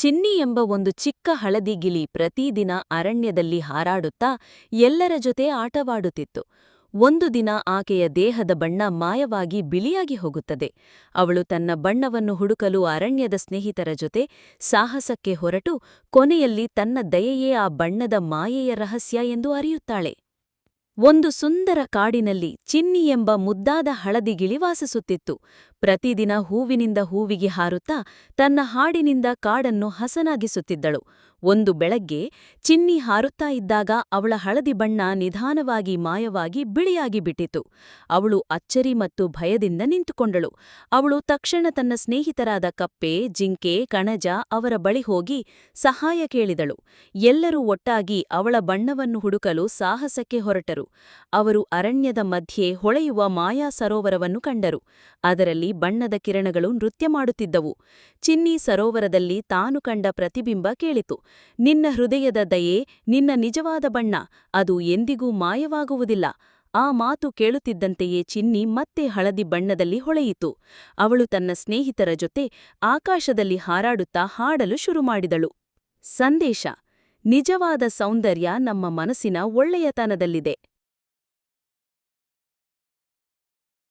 ಚಿನ್ನಿ ಎಂಬ ಒಂದು ಚಿಕ್ಕ ಹಳದಿ ಗಿಳಿ ಪ್ರತಿದಿನ ಅರಣ್ಯದಲ್ಲಿ ಹಾರಾಡುತ್ತಾ ಎಲ್ಲರ ಜೊತೆ ಆಟವಾಡುತ್ತಿತ್ತು. ಒಂದು ದಿನ ಆಕೆಯ ದೇಹದ ಬಣ್ಣ ಮಾಯವಾಗಿ ಬಿಳಿಯಾಗಿ ಹೋಗುತ್ತದೆ. ಅವಳು ತನ್ನ ಬಣ್ಣವನ್ನು ಹುಡುಕಲು ಅರಣ್ಯದ ಸ್ನೇಹಿತರ ಜೊತೆ ಸಾಹಸಕ್ಕೆ ಹೊರಟು ಕೊನೆಯಲ್ಲಿ ತನ್ನ ದಯೆಯೇ ಆ ಬಣ್ಣದ ಮಾಯೆಯ ರಹಸ್ಯ ಎಂದು ಅರಿಯುತ್ತಾಳೆ. ಒಂದು ಸುಂದರ ಕಾಡಿನಲ್ಲಿ ಚಿನ್ನಿ ಎಂಬ ಮುದ್ದಾದ ಹಳದಿಗಿಳಿ ವಾಸಿಸುತ್ತಿತ್ತು. ಪ್ರತಿದಿನ ಹೂವಿನಿಂದ ಹೂವಿಗೆ ಹಾರುತ್ತಾ ತನ್ನ ಹಾಡಿನಿಂದ ಕಾಡನ್ನು ಹಸನಾಗಿಸುತ್ತಿದ್ದಳು. ಒಂದು ಬೆಳಗ್ಗೆ ಚಿನ್ನಿ ಹಾರುತ್ತಾ ಇದ್ದಾಗ ಅವಳ ಹಳದಿ ಬಣ್ಣ ನಿಧಾನವಾಗಿ ಮಾಯವಾಗಿ ಬಿಳಿಯಾಗಿ ಬಿಟ್ಟಿತು. ಅವಳು ಅಚ್ಚರಿ ಮತ್ತು ಭಯದಿಂದ ನಿಂತುಕೊಂಡಳು. ಅವಳು ತಕ್ಷಣ ತನ್ನ ಸ್ನೇಹಿತರಾದ ಕಪ್ಪೆ, ಜಿಂಕೆ, ಕಣಜ ಅವರ ಬಳಿ ಹೋಗಿ ಸಹಾಯ ಕೇಳಿದಳು. ಎಲ್ಲರೂ ಒಟ್ಟಾಗಿ ಅವಳ ಬಣ್ಣವನ್ನು ಹುಡುಕಲು ಸಾಹಸಕ್ಕೆ ಹೊರಟರು. ಅವರು ಅರಣ್ಯದ ಮಧ್ಯೆ ಹೊಳೆಯುವ ಮಾಯಾ ಸರೋವರವನ್ನು ಕಂಡರು. ಅದರಲ್ಲಿ ಬಣ್ಣದ ಕಿರಣಗಳು ನೃತ್ಯ ಮಾಡುತ್ತಿದ್ದವು. ಚಿನ್ನಿ ಸರೋವರದಲ್ಲಿ ತಾನು ಕಂಡ ಪ್ರತಿಬಿಂಬ ಕೇಳಿತು. ನಿನ್ನ ಹೃದಯದ ದಯೆ, ನಿನ್ನ ನಿಜವಾದ ಬಣ್ಣ, ಅದು ಎಂದಿಗೂ ಮಾಯವಾಗುವುದಿಲ್ಲ. ಆ ಮಾತು ಕೇಳುತ್ತಿದ್ದಂತೆಯೇ ಚಿನ್ನಿ ಮತ್ತೆ ಹಳದಿ ಬಣ್ಣದಲ್ಲಿ ಹೊಳೆಯಿತು. ಅವಳು ತನ್ನ ಸ್ನೇಹಿತರ ಜೊತೆ ಆಕಾಶದಲ್ಲಿ ಹಾರಾಡುತ್ತಾ ಹಾಡಲು ಶುರುಮಾಡಿದಳು. ಸಂದೇಶ, ನಿಜವಾದ ಸೌಂದರ್ಯ ನಮ್ಮ ಮನಸ್ಸಿನ ಒಳ್ಳೆಯತನದಲ್ಲಿದೆ.